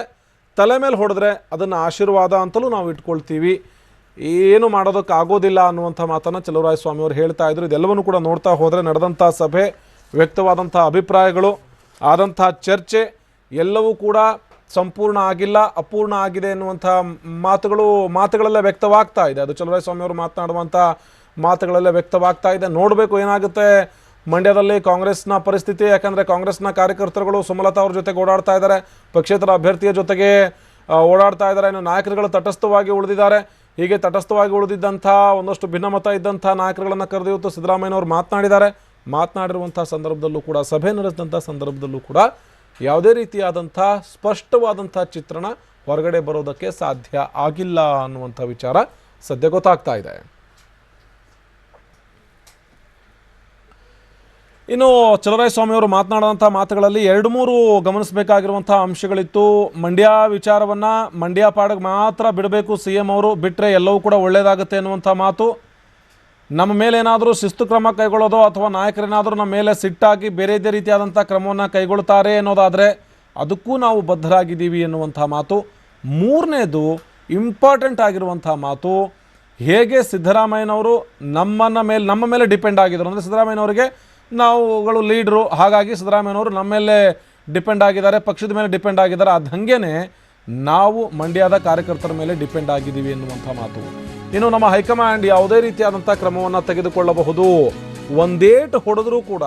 ತಲೆ ಮೇಲೆ ಹೊಡೆದ್ರೆ ಅದನ್ನು ಆಶೀರ್ವಾದ ಅಂತಲೂ ನಾವು ಇಟ್ಕೊಳ್ತೀವಿ. ಏನು ಮಾಡೋದಕ್ಕೆ ಆಗೋದಿಲ್ಲ ಅನ್ನುವಂಥ ಮಾತನ್ನು ಚಲುವರಾಯ ಸ್ವಾಮಿ ಅವರು ಹೇಳ್ತಾ ಇದ್ರು. ಇದೆಲ್ಲವನ್ನು ಕೂಡ ನೋಡ್ತಾ ಹೋದರೆ ನಡೆದಂಥ ಸಭೆ, ವ್ಯಕ್ತವಾದಂಥ ಅಭಿಪ್ರಾಯಗಳು, ಆದಂಥ ಚರ್ಚೆ, ಎಲ್ಲವೂ ಕೂಡ ಸಂಪೂರ್ಣ ಆಗಿಲ್ಲ, ಅಪೂರ್ಣ ಆಗಿದೆ ಎನ್ನುವಂಥ ಮಾತುಗಳು, ಮಾತುಗಳೆಲ್ಲ ವ್ಯಕ್ತವಾಗ್ತಾ ಇದೆ. ಅದು ಚಲುವರಾಯ ಸ್ವಾಮಿ ಅವರು ಮಾತನಾಡುವಂಥ ಮಾತುಗಳೆಲ್ಲ ವ್ಯಕ್ತವಾಗ್ತಾ ಇದೆ. ನೋಡಬೇಕು ಏನಾಗುತ್ತೆ. ಮಂಡ್ಯದಲ್ಲಿ ಕಾಂಗ್ರೆಸ್ನ ಪರಿಸ್ಥಿತಿ, ಯಾಕಂದರೆ ಕಾಂಗ್ರೆಸ್ನ ಕಾರ್ಯಕರ್ತರುಗಳು ಸುಮಲತಾ ಅವ್ರ ಜೊತೆಗೆ ಓಡಾಡ್ತಾ ಇದ್ದಾರೆ. ಪಕ್ಷೇತರ ಅಭ್ಯರ್ಥಿಯ ಜೊತೆಗೆ ಓಡಾಡ್ತಾ ಇದ್ದಾರೆ. ಇನ್ನು ನಾಯಕರುಗಳು ತಟಸ್ಥವಾಗಿ ಉಳಿದಿದ್ದಾರೆ. ಹೀಗೆ ತಟಸ್ಥವಾಗಿ ಉಳಿದಿದ್ದಂಥ, ಒಂದಷ್ಟು ಭಿನ್ನಮತ ಇದ್ದಂಥ ನಾಯಕರುಗಳನ್ನು ಕರೆದು ಇವತ್ತು ಸಿದ್ದರಾಮಯ್ಯನವರು ಮಾತನಾಡಿದ್ದಾರೆ. ಮಾತನಾಡಿರುವಂಥ ಸಂದರ್ಭದಲ್ಲೂ ಕೂಡ, ಸಭೆ ನಡೆಸಿದಂಥ ಸಂದರ್ಭದಲ್ಲೂ ಕೂಡ ಯಾವುದೇ ರೀತಿಯಾದಂಥ ಸ್ಪಷ್ಟವಾದಂಥ ಚಿತ್ರಣ ಹೊರಗಡೆ ಬರೋದಕ್ಕೆ ಸಾಧ್ಯ ಆಗಿಲ್ಲ ಅನ್ನುವಂಥ ವಿಚಾರ ಸದ್ಯ ಗೊತ್ತಾಗ್ತಾ ಇದೆ. ಇನ್ನು ಚಲರಾಯ ಸ್ವಾಮಿಯವರು ಮಾತನಾಡುವಂಥ ಮಾತುಗಳಲ್ಲಿ ಎರಡು ಮೂರು ಗಮನಿಸಬೇಕಾಗಿರುವಂಥ ಅಂಶಗಳಿತ್ತು. ಮಂಡ್ಯ ವಿಚಾರವನ್ನು ಮಂಡ್ಯ ಪಾಡಗೆ ಮಾತ್ರ ಬಿಡಬೇಕು ಸಿ ಎಂ ಅವರು ಬಿಟ್ಟರೆ ಎಲ್ಲವೂ ಕೂಡ ಒಳ್ಳೆಯದಾಗುತ್ತೆ ಅನ್ನುವಂಥ ಮಾತು. ನಮ್ಮ ಮೇಲೆ ಏನಾದರೂ ಶಿಸ್ತು ಕ್ರಮ ಕೈಗೊಳ್ಳೋದು ಅಥವಾ ನಾಯಕರೇನಾದರೂ ನಮ್ಮ ಮೇಲೆ ಸಿಟ್ಟಾಗಿ ಬೇರೆದೇ ರೀತಿಯಾದಂಥ ಕ್ರಮವನ್ನು ಕೈಗೊಳ್ತಾರೆ ಅನ್ನೋದಾದರೆ ಅದಕ್ಕೂ ನಾವು ಬದ್ಧರಾಗಿದ್ದೀವಿ ಎನ್ನುವಂಥ ಮಾತು. ಮೂರನೇದು ಇಂಪಾರ್ಟೆಂಟ್ ಆಗಿರುವಂಥ ಮಾತು, ಹೇಗೆ ಸಿದ್ದರಾಮಯ್ಯನವರು ನಮ್ಮನ್ನ ಮೇಲೆ, ನಮ್ಮ ಮೇಲೆ ಡಿಪೆಂಡ್ ಆಗಿದ್ರು. ಅಂದರೆ ಸಿದ್ದರಾಮಯ್ಯನವರಿಗೆ ನಾವುಗಳು ಲೀಡ್ರು ಹಾಗಾಗಿ ಸಿದ್ದರಾಮಯ್ಯನವರು ನಮ್ಮ ಮೇಲೆ ಡಿಪೆಂಡ್ ಆಗಿದ್ದಾರೆ, ಪಕ್ಷದ ಮೇಲೆ ಡಿಪೆಂಡ್ ಆಗಿದ್ದಾರೆ. ಅದು ಹಾಗೇನೆ ನಾವು ಮಂಡ್ಯದ ಕಾರ್ಯಕರ್ತರ ಮೇಲೆ ಡಿಪೆಂಡ್ ಆಗಿದ್ದೀವಿ ಎನ್ನುವಂಥ ಮಾತು. ಇನ್ನು ನಮ್ಮ ಹೈಕಮಾಂಡ್ ಯಾವುದೇ ರೀತಿಯಾದಂಥ ಕ್ರಮವನ್ನು ತೆಗೆದುಕೊಳ್ಳಬಹುದು. ಒಂದೇಟು ಹೊಡೆದ್ರೂ ಕೂಡ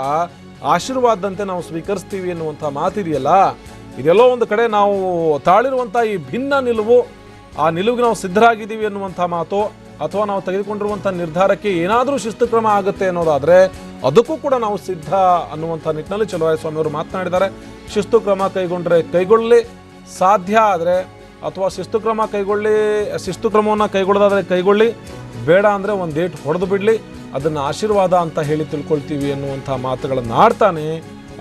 ಆಶೀರ್ವಾದದಂತೆ ನಾವು ಸ್ವೀಕರಿಸ್ತೀವಿ ಎನ್ನುವಂಥ ಮಾತಿದೆಯಲ್ಲ? ಇದೆಲ್ಲೋ ಒಂದು ಕಡೆ ನಾವು ತಾಳಿರುವಂಥ ಈ ಭಿನ್ನ ನಿಲುವು, ಆ ನಿಲುವಿಗೆ ನಾವು ಸಿದ್ಧರಾಗಿದ್ದೀವಿ ಅನ್ನುವಂಥ ಮಾತು, ಅಥವಾ ನಾವು ತೆಗೆದುಕೊಂಡಿರುವಂಥ ನಿರ್ಧಾರಕ್ಕೆ ಏನಾದರೂ ಶಿಸ್ತು ಕ್ರಮ ಆಗುತ್ತೆ ಅನ್ನೋದಾದರೆ ಅದಕ್ಕೂ ಕೂಡ ನಾವು ಸಿದ್ಧ ಅನ್ನುವಂಥ ನಿಟ್ಟಿನಲ್ಲಿ ಚಲುವರಾಯ ಸ್ವಾಮಿ ಅವರು ಮಾತನಾಡಿದ್ದಾರೆ. ಶಿಸ್ತು ಕ್ರಮ ಕೈಗೊಂಡ್ರೆ ಕೈಗೊಳ್ಳಲಿ. ಸಾಧ್ಯ ಆದರೆ ಅಥವಾ ಶಿಸ್ತು ಕ್ರಮ ಕೈಗೊಳ್ಳಿ, ಶಿಸ್ತು ಕ್ರಮವನ್ನು ಕೈಗೊಳ್ಳೋದಾದರೆ ಕೈಗೊಳ್ಳಿ, ಬೇಡ ಅಂದರೆ ಒಂದು ಡೇಟ್ ಹೊಡೆದು ಬಿಡಲಿ. ಅದನ್ನು ಆಶೀರ್ವಾದ ಅಂತ ಹೇಳಿ ತಿಳ್ಕೊಳ್ತೀವಿ ಅನ್ನುವಂಥ ಮಾತುಗಳನ್ನು ಆಡ್ತಾನೆ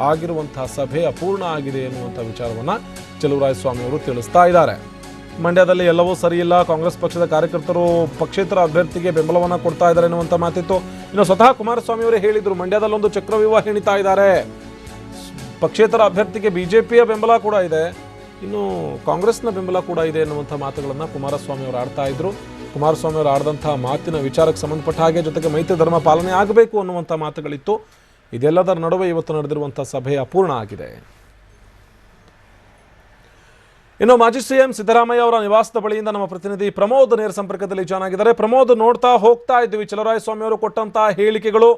ಆಗಿರುವಂಥ ಸಭೆ ಅಪೂರ್ಣ ಆಗಿದೆ ಎನ್ನುವಂಥ ವಿಚಾರವನ್ನು ಚಲುವರಾಯ ಸ್ವಾಮಿ ಅವರು ತಿಳಿಸ್ತಾ ಇದ್ದಾರೆ. ಮಂಡ್ಯದಲ್ಲಿ ಎಲ್ಲವೂ ಸರಿಯಿಲ್ಲ. ಕಾಂಗ್ರೆಸ್ ಪಕ್ಷದ ಕಾರ್ಯಕರ್ತರು ಪಕ್ಷೇತರ ಅಭ್ಯರ್ಥಿಗೆ ಬೆಂಬಲವನ್ನು ಕೊಡ್ತಾ ಇದ್ದಾರೆ ಎನ್ನುವಂಥ ಮಾತಿತ್ತು. ಇನ್ನು ಸ್ವತಃ ಕುಮಾರಸ್ವಾಮಿ ಅವರೇ ಹೇಳಿದರು ಮಂಡ್ಯದಲ್ಲಿ ಒಂದು ಚಕ್ರವ್ಯೂಹ ಹೆಣಿತಾ ಇದ್ದಾರೆ. ಪಕ್ಷೇತರ ಅಭ್ಯರ್ಥಿಗೆ ಬಿಜೆಪಿಯ ಬೆಂಬಲ ಕೂಡ ಇದೆ. ಇನ್ನು ಕಾಂಗ್ರೆಸ್ನ ಬೆಂಬಲ ಕೂಡ ಇದೆ ಎನ್ನುವಂಥ ಮಾತುಗಳನ್ನು ಕುಮಾರಸ್ವಾಮಿ ಅವರು ಆಡ್ತಾ ಇದ್ರು. ಕುಮಾರಸ್ವಾಮಿ ಅವರು ಆಡಿದಂಥ ಮಾತಿನ ವಿಚಾರಕ್ಕೆ ಸಂಬಂಧಪಟ್ಟ ಹಾಗೆ ಜೊತೆಗೆ ಮೈತ್ರಿ ಧರ್ಮ ಪಾಲನೆ ಆಗಬೇಕು ಅನ್ನುವಂಥ ಮಾತುಗಳಿತ್ತು. ಇದೆಲ್ಲದರ ನಡುವೆ ಇವತ್ತು ನಡೆದಿರುವಂಥ ಸಭೆ ಅಪೂರ್ಣ ಆಗಿದೆ. ಇನ್ನು ಮಾಜಿ ಸಿಎಂ ಸಿದ್ದರಾಮಯ್ಯ ಅವರ ನಿವಾಸದ ಬಳಿಯಿಂದ ನಮ್ಮ ಪ್ರತಿನಿಧಿ ಪ್ರಮೋದ್ ನೇರ ಸಂಪರ್ಕದಲ್ಲಿ ಜಾಯ್ನ್ ಆಗಿದ್ದಾರೆ. ಪ್ರಮೋದ್ ನೋಡ್ತಾ ಹೋಗ್ತಾ ಇದ್ವಿ ಚಲರಾಯ ಸ್ವಾಮಿ ಅವರು ಕೊಟ್ಟಂತಹ ಹೇಳಿಕೆಗಳು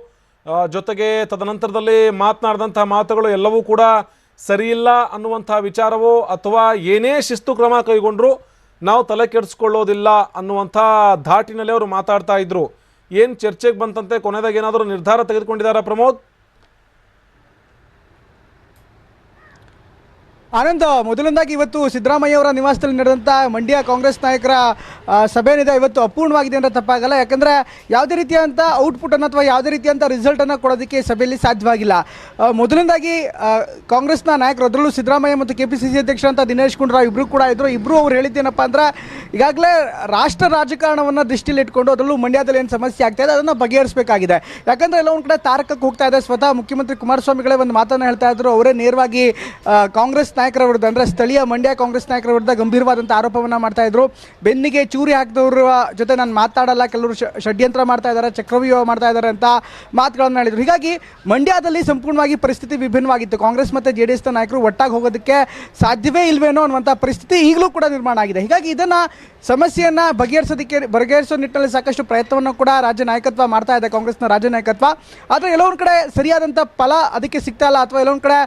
ಜೊತೆಗೆ ತದನಂತರದಲ್ಲಿ ಮಾತನಾಡಿದಂತಹ ಮಾತುಗಳು ಎಲ್ಲವೂ ಕೂಡ ಸರಿಯಿಲ್ಲ ಅನ್ನುವಂಥ ವಿಚಾರವೋ ಅಥವಾ ಏನೇ ಶಿಸ್ತು ಕ್ರಮ ಕೈಗೊಂಡರೂ ನಾವು ತಲೆ ಕೆಡಿಸ್ಕೊಳ್ಳೋದಿಲ್ಲ ಅನ್ನುವಂಥ ಧಾಟಿನಲ್ಲಿ ಅವರು ಮಾತಾಡ್ತಾ ಇದ್ರು. ಏನು ಚರ್ಚೆಗೆ ಬಂತಂತೆ? ಕೊನೆದಾಗ ಏನಾದರೂ ನಿರ್ಧಾರ ತೆಗೆದುಕೊಂಡಿದ್ದಾರಾ ಪ್ರಮೋದ್? ಆನಂದ್ ಮೊದಲನೇದಾಗಿ ಇವತ್ತು ಸಿದ್ದರಾಮಯ್ಯ ಅವರ ನಿವಾಸದಲ್ಲಿ ನಡೆದಂಥ ಮಂಡ್ಯ ಕಾಂಗ್ರೆಸ್ ನಾಯಕರ ಸಭೆ ಏನಿದೆ ಇವತ್ತು ಅಪೂರ್ಣವಾಗಿದೆ ಅಂದರೆ ತಪ್ಪಾಗಲ್ಲ. ಯಾಕಂದರೆ ಯಾವುದೇ ರೀತಿಯಾದಂಥ ಔಟ್ಪುಟನ್ನು ಅಥವಾ ಯಾವುದೇ ರೀತಿಯಾದಂಥ ರಿಸಲ್ಟನ್ನು ಕೊಡೋದಕ್ಕೆ ಸಭೆಯಲ್ಲಿ ಸಾಧ್ಯವಾಗಿಲ್ಲ. ಮೊದಲನೇದಾಗಿ ಕಾಂಗ್ರೆಸ್ನ ನಾಯಕರು, ಅದರಲ್ಲೂ ಸಿದ್ದರಾಮಯ್ಯ ಮತ್ತು ಕೆ ಪಿ ಸಿ ಸಿ ಅಧ್ಯಕ್ಷರಂತ ದಿನೇಶ್ ಗುಂಡೂರಾವ್ ಇಬ್ಬರು ಕೂಡ ಇದ್ದರು ಇಬ್ಬರು ಅವ್ರು ಹೇಳಿದ್ದೇನಪ್ಪ ಅಂದ್ರೆ, ಈಗಾಗಲೇ ರಾಷ್ಟ್ರ ರಾಜಕಾರಣವನ್ನು ದೃಷ್ಟಿಯಲ್ಲಿ ಇಟ್ಕೊಂಡು ಅದರಲ್ಲೂ ಮಂಡ್ಯದಲ್ಲಿ ಏನು ಸಮಸ್ಯೆ ಆಗ್ತಾ ಇದೆ, ಅದನ್ನು ಬಗೆಹರಿಸಬೇಕಾಗಿದೆ. ಯಾಕಂದರೆ ಎಲ್ಲ ಒಂದು ಕಡೆ ತಾರಕಕ್ಕೆ ಹೋಗ್ತಾ ಇದೆ. ಸ್ವತಃ ಮುಖ್ಯಮಂತ್ರಿ ಕುಮಾರಸ್ವಾಮಿಗಳೇ ಒಂದು ಮಾತನ್ನು ಹೇಳ್ತಾ ಇದ್ರು. ಅವರೇ ನೇರವಾಗಿ ಕಾಂಗ್ರೆಸ್ ನಾಯಕರ ವಿರುದ್ಧ, ಅಂದರೆ ಸ್ಥಳೀಯ ಮಂಡ್ಯ ಕಾಂಗ್ರೆಸ್ ನಾಯಕರ ವಿರುದ್ಧ ಗಂಭೀರವಾದಂಥ ಆರೋಪವನ್ನು ಮಾಡ್ತಾ ಇದ್ರು. ಬೆನ್ನಿಗೆ ಚೂರಿ ಹಾಕಿದವರ ಜೊತೆ ನಾನು ಮಾತಾಡಲ್ಲ, ಕೆಲವರು ಷಡ್ಯಂತ್ರ ಮಾಡ್ತಾ ಇದ್ದಾರೆ ಚಕ್ರವ್ಯೂಹ ಮಾಡ್ತಾ ಇದ್ದಾರೆ ಅಂತ ಮಾತುಗಳನ್ನು ಹೇಳಿದ್ರು. ಹೀಗಾಗಿ ಮಂಡ್ಯದಲ್ಲಿ ಸಂಪೂರ್ಣವಾಗಿ ಪರಿಸ್ಥಿತಿ ವಿಭಿನ್ನವಾಗಿತ್ತು. ಕಾಂಗ್ರೆಸ್ ಮತ್ತು ಜೆ ನಾಯಕರು ಒಟ್ಟಾಗಿ ಹೋಗೋದಕ್ಕೆ ಸಾಧ್ಯವೇ ಇಲ್ವೇನೋ ಅನ್ನುವಂಥ ಪರಿಸ್ಥಿತಿ ಈಗಲೂ ಕೂಡ ನಿರ್ಮಾಣ ಆಗಿದೆ. ಹೀಗಾಗಿ ಇದನ್ನು ಸಮಸ್ಯೆಯನ್ನು ಬಗೆಹರಿಸೋದಕ್ಕೆ, ಬಗೆಹರಿಸೋ ನಿಟ್ಟಿನಲ್ಲಿ ಸಾಕಷ್ಟು ಪ್ರಯತ್ನವನ್ನು ಕೂಡ ರಾಜ್ಯ ನಾಯಕತ್ವ ಮಾಡ್ತಾ ಇದೆ, ಕಾಂಗ್ರೆಸ್ನ ರಾಜ್ಯ ನಾಯಕತ್ವ. ಆದರೆ ಎಲ್ಲೋ ಒಂದು ಕಡೆ ಸರಿಯಾದಂಥ ಫಲ ಅದಕ್ಕೆ ಸಿಗ್ತಾ ಇಲ್ಲ, ಅಥವಾ ಎಲ್ಲೋ ಒಂದು ಕಡೆ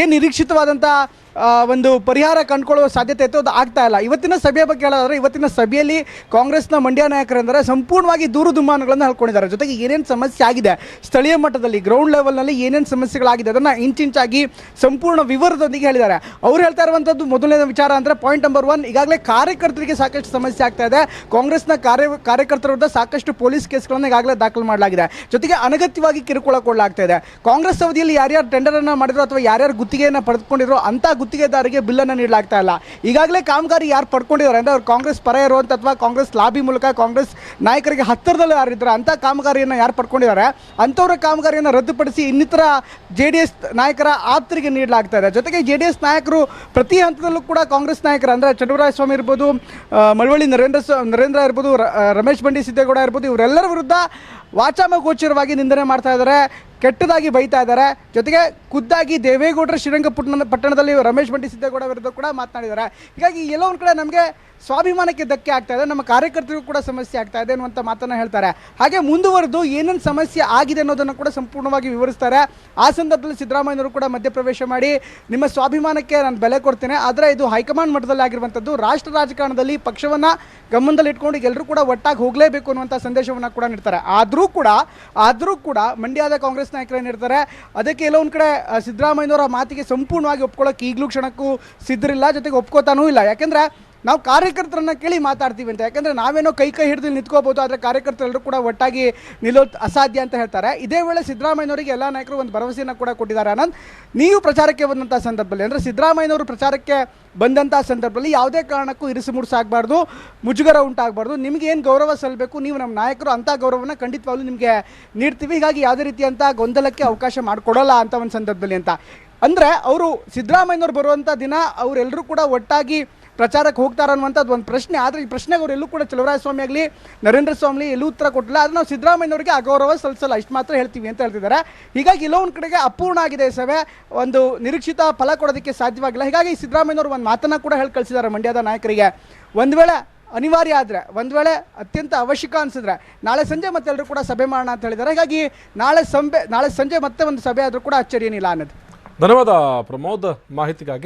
ಏನು ನಿರೀಕ್ಷಿತವಾದಂಥ 감사합니다. ಒಂದು ಪರಿಹಾರ ಕಂಡುಕೊಳ್ಳುವ ಸಾಧ್ಯತೆ ಇತ್ತು, ಅದು ಆಗ್ತಾ ಇಲ್ಲ. ಇವತ್ತಿನ ಸಭೆಯ ಬಗ್ಗೆ ಹೇಳೋದಾದ್ರೆ, ಇವತ್ತಿನ ಸಭೆಯಲ್ಲಿ ಕಾಂಗ್ರೆಸ್ನ ಮಂಡ್ಯ ನಾಯಕರೆಂದರೆ ಸಂಪೂರ್ಣವಾಗಿ ದೂರು ದುಮ್ಮಾನಗಳನ್ನು ಹೇಳ್ಕೊಂಡಿದ್ದಾರೆ ಜೊತೆಗೆ ಏನೇನು ಸಮಸ್ಯೆ ಆಗಿದೆ, ಸ್ಥಳೀಯ ಮಟ್ಟದಲ್ಲಿ ಗ್ರೌಂಡ್ ಲೆವೆಲ್ನಲ್ಲಿ ಏನೇನು ಸಮಸ್ಯೆಗಳಾಗಿದೆ ಅದನ್ನು ಇಂಚಿಂಚಾಗಿ ಸಂಪೂರ್ಣ ವಿವರದೊಂದಿಗೆ ಹೇಳಿದ್ದಾರೆ. ಅವ್ರು ಹೇಳ್ತಾ ಇರುವಂಥದ್ದು ಮೊದಲನೇ ವಿಚಾರ ಅಂದರೆ ಪಾಯಿಂಟ್ ನಂಬರ್ ಒನ್ ಈಗಾಗಲೇ ಕಾರ್ಯಕರ್ತರಿಗೆ ಸಾಕಷ್ಟು ಸಮಸ್ಯೆ ಆಗ್ತಾ ಇದೆ. ಕಾಂಗ್ರೆಸ್ನ ಕಾರ್ಯ, ಕಾರ್ಯಕರ್ತರ ವಿರುದ್ಧ ಸಾಕಷ್ಟು ಪೊಲೀಸ್ ಕೇಸ್ಗಳನ್ನು ಈಗಾಗಲೇ ದಾಖಲು ಮಾಡಲಾಗಿದೆ. ಜೊತೆಗೆ ಅನಗತ್ಯವಾಗಿ ಕಿರುಕುಳ ಕೊಡಲಾಗ್ತಾ ಇದೆ. ಕಾಂಗ್ರೆಸ್ ಅವಧಿಯಲ್ಲಿ ಯಾರ್ಯಾರು ಟೆಂಡರನ್ನು ಮಾಡಿದ್ರು ಅಥವಾ ಯಾರ್ಯಾರು ಗುತ್ತಿಗೆಯನ್ನು ಪಡೆದುಕೊಂಡಿರೋ ಅಂತ ಗುತ್ತಿಗೆದಾರರಿಗೆ ಬಿಲ್ಲನ್ನು ನೀಡಲಾಗ್ತಾ ಇಲ್ಲ. ಈಗಾಗಲೇ ಕಾಮಗಾರಿ ಯಾರು ಪಡ್ಕೊಂಡಿದ್ದಾರೆ ಅಂದರೆ ಅವ್ರು ಕಾಂಗ್ರೆಸ್ ಪರ ಇರುವಂಥ ಅಥವಾ ಕಾಂಗ್ರೆಸ್ ಲಾಬಿ ಮೂಲಕ ಕಾಂಗ್ರೆಸ್ ನಾಯಕರಿಗೆ ಹತ್ತಿರದಲ್ಲಿ ಯಾರಿದ್ದಾರೆ ಅಂಥ ಕಾಮಗಾರಿಯನ್ನು ಯಾರು ಪಡ್ಕೊಂಡಿದ್ದಾರೆ, ಅಂಥವ್ರ ಕಾಮಗಾರಿಯನ್ನು ರದ್ದುಪಡಿಸಿ ಇನ್ನಿತರ ಜೆ ಡಿ ಎಸ್ ನಾಯಕರ ಆಪ್ತರಿಗೆ ನೀಡಲಾಗ್ತಾ ಇದೆ. ಜೊತೆಗೆ ಜೆ ಡಿ ಎಸ್ ನಾಯಕರು ಪ್ರತಿ ಹಂತದಲ್ಲೂ ಕೂಡ ಕಾಂಗ್ರೆಸ್ ನಾಯಕರು ಅಂದರೆ ಚಂದ್ರರಾಯ ಸ್ವಾಮಿ ಇರ್ಬೋದು ಮಳವಳ್ಳಿ ನರೇಂದ್ರ ನರೇಂದ್ರ ಇರ್ಬೋದು ರಮೇಶ್ ಬಂಡಿ ಸಿದ್ದೇಗೌಡ ಇರ್ಬೋದು, ಇವರೆಲ್ಲರ ವಿರುದ್ಧ ವಾಚಾಮಗೋಚರವಾಗಿ ನಿಂದನೆ ಮಾಡ್ತಾ ಇದ್ದಾರೆ. ಕೆಟ್ಟದಾಗಿ ಬೈತಾ ಇದ್ದಾರೆ. ಜೊತೆಗೆ ಖುದ್ದಾಗಿ ದೇವೇಗೌಡರ ಶ್ರೀರಂಗಪಟ್ಟಣ ಪಟ್ಟಣದಲ್ಲಿ ರಮೇಶ್ ಬಂಡಿ ಸಿದ್ದೇಗೌಡ ವಿರುದ್ಧ ಕೂಡ ಮಾತನಾಡಿದ್ದಾರೆ. ಹೀಗಾಗಿ ಎಲ್ಲೋ ಒಂದು ಕಡೆ ನಮಗೆ ಸ್ವಾಭಿಮಾನಕ್ಕೆ ಧಕ್ಕೆ ಆಗ್ತಾ ಇದೆ. ನಮ್ಮ ಕಾರ್ಯಕರ್ತರಿಗೂ ಕೂಡ ಸಮಸ್ಯೆ ಆಗ್ತಾ ಇದೆ ಅನ್ನುವಂಥ ಮಾತನ್ನು ಹೇಳ್ತಾರೆ. ಹಾಗೆ ಮುಂದುವರೆದು ಏನೇನು ಸಮಸ್ಯೆ ಆಗಿದೆ ಅನ್ನೋದನ್ನು ಕೂಡ ಸಂಪೂರ್ಣವಾಗಿ ವಿವರಿಸ್ತಾರೆ. ಆ ಸಂದರ್ಭದಲ್ಲಿ ಸಿದ್ದರಾಮಯ್ಯನವರು ಕೂಡ ಮಧ್ಯಪ್ರವೇಶ ಮಾಡಿ, ನಿಮ್ಮ ಸ್ವಾಭಿಮಾನಕ್ಕೆ ನಾನು ಬೆಲೆ ಕೊಡ್ತೇನೆ. ಆದರೆ ಇದು ಹೈಕಮಾಂಡ್ ಮಟ್ಟದಲ್ಲಿ ಆಗಿರುವಂಥದ್ದು ರಾಷ್ಟ್ರ ರಾಜಕಾರಣದಲ್ಲಿ ಪಕ್ಷವನ್ನು ಗಮನದಲ್ಲಿ ಇಟ್ಕೊಂಡು ಎಲ್ಲರೂ ಕೂಡ ಒಟ್ಟಾಗಿ ಹೋಗಲೇಬೇಕು ಅನ್ನುವಂಥ ಸಂದೇಶವನ್ನು ಕೂಡ ನೀಡ್ತಾರೆ. ಆದರೂ ಕೂಡ ಆದರೂ ಕೂಡ ಮಂಡ್ಯದ ಕಾಂಗ್ರೆಸ್ ನಾಯಕರು ಏನಿರ್ತಾರೆ ಅದಕ್ಕೆ ಎಲ್ಲೋ ಒಂದು ಕಡೆ ಸಿದ್ದರಾಮಯ್ಯನವರ ಮಾತಿಗೆ ಸಂಪೂರ್ಣವಾಗಿ ಒಪ್ಕೊಳ್ಳೋಕೆ ಈಗಲೂ ಕ್ಷಣಕ್ಕೂ ಸಿದ್ಧರಿಲ್ಲ, ಜೊತೆಗೆ ಒಪ್ಕೋತಾನೂ ಇಲ್ಲ. ಯಾಕೆಂದರೆ ನಾವು ಕಾರ್ಯಕರ್ತರನ್ನ ಕೇಳಿ ಮಾತಾಡ್ತೀವಿ ಅಂತ. ಯಾಕಂದರೆ ನಾವೇನೋ ಕೈ ಕೈ ಹಿಡಿದು ನಿಂತ್ಕೋಬೋದು, ಆದರೆ ಕಾರ್ಯಕರ್ತರೆಲ್ಲರೂ ಕೂಡ ಒಟ್ಟಾಗಿ ನಿಲ್ಲೋ ಅಸಾಧ್ಯ ಅಂತ ಹೇಳ್ತಾರೆ. ಇದೇ ವೇಳೆ ಸಿದ್ದರಾಮಯ್ಯನವರಿಗೆ ಎಲ್ಲ ನಾಯಕರು ಒಂದು ಭರವಸೆಯನ್ನು ಕೂಡ ಕೊಟ್ಟಿದ್ದಾರೆ. ಆನಂದ್, ನೀವು ಪ್ರಚಾರಕ್ಕೆ ಬಂದಂಥ ಸಂದರ್ಭದಲ್ಲಿ, ಅಂದರೆ ಸಿದ್ದರಾಮಯ್ಯನವರು ಪ್ರಚಾರಕ್ಕೆ ಬಂದಂಥ ಸಂದರ್ಭದಲ್ಲಿ ಯಾವುದೇ ಕಾರಣಕ್ಕೂ ಇರಿಸು ಮುಡಿಸಾಗಬಾರ್ದು ಮುಜುಗರ ಉಂಟಾಗಬಾರ್ದು. ನಿಮಗೆ ಏನು ಗೌರವ ಸಲ್ಲಬೇಕು ನೀವು ನಮ್ಮ ನಾಯಕರು ಅಂಥ ಗೌರವನ ಖಂಡಿತವಾಗ್ಲೂ ನಿಮಗೆ ನೀಡ್ತೀವಿ. ಹೀಗಾಗಿ ಯಾವುದೇ ರೀತಿಯಂಥ ಗೊಂದಲಕ್ಕೆ ಅವಕಾಶ ಮಾಡಿಕೊಡೋಲ್ಲ ಅಂತ ಒಂದು ಸಂದರ್ಭದಲ್ಲಿ ಅಂತ. ಅಂದರೆ ಅವರು ಸಿದ್ದರಾಮಯ್ಯನವ್ರು ಬರುವಂಥ ದಿನ ಅವರೆಲ್ಲರೂ ಕೂಡ ಒಟ್ಟಾಗಿ ಪ್ರಚಾರಕ್ಕೆ ಹೋಗ್ತಾರೆ ಅನ್ನುವಂಥದ್ದು ಒಂದು ಪ್ರಶ್ನೆ. ಆದರೆ ಈ ಪ್ರಶ್ನೆಗೆ ಎಲ್ಲೂ ಕೂಡ ಚಲುವರಾಯ ಸ್ವಾಮಿ ಆಗಲಿ, ನರೇಂದ್ರ ಸ್ವಾಮಿ ಎಲ್ಲೂ ಉತ್ತರ ಕೊಟ್ಟಿಲ್ಲ. ಆದರೆ ನಾವು ಸಿದ್ಧರಾಮಯ್ಯನವರಿಗೆ ಅಗೌರವ ಸಲ್ಲಿಸಲ್ಲ. ಇಷ್ಟು ಮಾತ್ರ ಹೇಳ್ತೀವಿ ಅಂತ ಹೇಳ್ತಿದ್ದಾರೆ. ಹೀಗಾಗಿ ಎಲ್ಲೋ ಒಂದು ಕಡೆಗೆ ಅಪೂರ್ಣ ಆಗಿದೆ ಸಭೆ. ಒಂದು ನಿರೀಕ್ಷಿತ ಫಲ ಕೊಡೋದಕ್ಕೆ ಸಾಧ್ಯವಾಗಿಲ್ಲ. ಹೀಗಾಗಿ ಸಿದ್ದರಾಮಯ್ಯನವರು ಒಂದು ಮಾತನ್ನು ಕೂಡ ಹೇಳಿ ಕಳಿಸಿದ್ದಾರೆ ಮಂಡ್ಯದ ನಾಯಕರಿಗೆ. ಒಂದು ವೇಳೆ ಅನಿವಾರ್ಯ ಆದರೆ, ಒಂದು ವೇಳೆ ಅತ್ಯಂತ ಅವಶ್ಯಕ ಅನಿಸಿದ್ರೆ, ನಾಳೆ ಸಂಜೆ ಮತ್ತೆ ಎಲ್ಲರೂ ಕೂಡ ಸಭೆ ಮಾಡೋಣ ಅಂತ ಹೇಳಿದ್ದಾರೆ. ಹೀಗಾಗಿ ನಾಳೆ ಸಂಬೆ, ನಾಳೆ ಸಂಜೆ ಮತ್ತೆ ಒಂದು ಸಭೆ ಆದರೂ ಕೂಡ ಅಚ್ಚರಿ ಏನಿಲ್ಲ ಅನ್ನೋದು. ಧನ್ಯವಾದ ಪ್ರಮೋದ್ ಮಾಹಿತಿಗಾಗಿ.